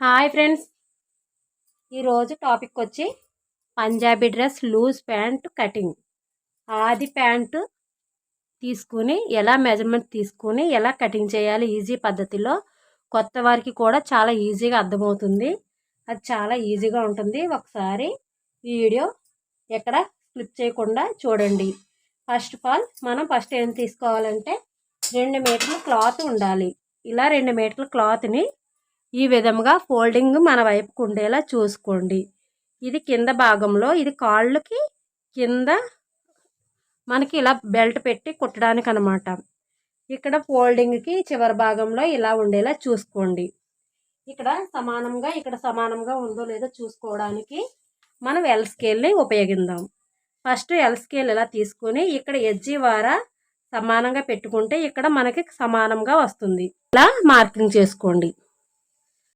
Hi friends. ఈరోజు topic వచ్చి Punjabi dress loose pant cutting. ఆది ప్యాంటు తీసుకుని ఎలా మెజర్మెంట్ తీసుకుని ఎలా కటింగ్ చేయాలి ఈజీ పద్ధతిలో కొత్త వారికి కూడా చాలా ఈజీగా అర్థమవుతుంది. అది చాలా ఈజీగా ఉంటుంది. ఒకసారి ఈ వీడియో ఎక్కడ స్లిప్ చేయకుండా చూడండి. ఫస్ట్ ఆఫ్ ఆల్ మనం ఫస్ట్ ఏం తీసుకోవాలంటే రెండు మీటర్ల క్లాత్ ఉండాలి. ఇలా రెండు మీటర్ల క్లాత్ని ఈ విధముగా ఫోల్డింగ్ మన వైపుకు ఉండేలా చూసుకోండి. ఇది కింద భాగంలో ఇది కాళ్ళకి కింద మనకి ఇలా బెల్ట్ పెట్టి కుట్టడానికి అనమాట ఇక్కడ ఫోల్డింగ్కి చివరి భాగంలో ఇలా ఉండేలా చూసుకోండి. ఇక్కడ సమానంగా ఇక్కడ సమానంగా ఉందో లేదో చూసుకోవడానికి మనం ఎల్ స్కేల్ని ఉపయోగిద్దాం. ఫస్ట్ ఎల్ స్కేల్ ఇలా తీసుకొని ఇక్కడ ఎడ్జి వారా సమానంగా పెట్టుకుంటే ఇక్కడ మనకి సమానంగా వస్తుంది. ఇలా మార్కింగ్ చేసుకోండి.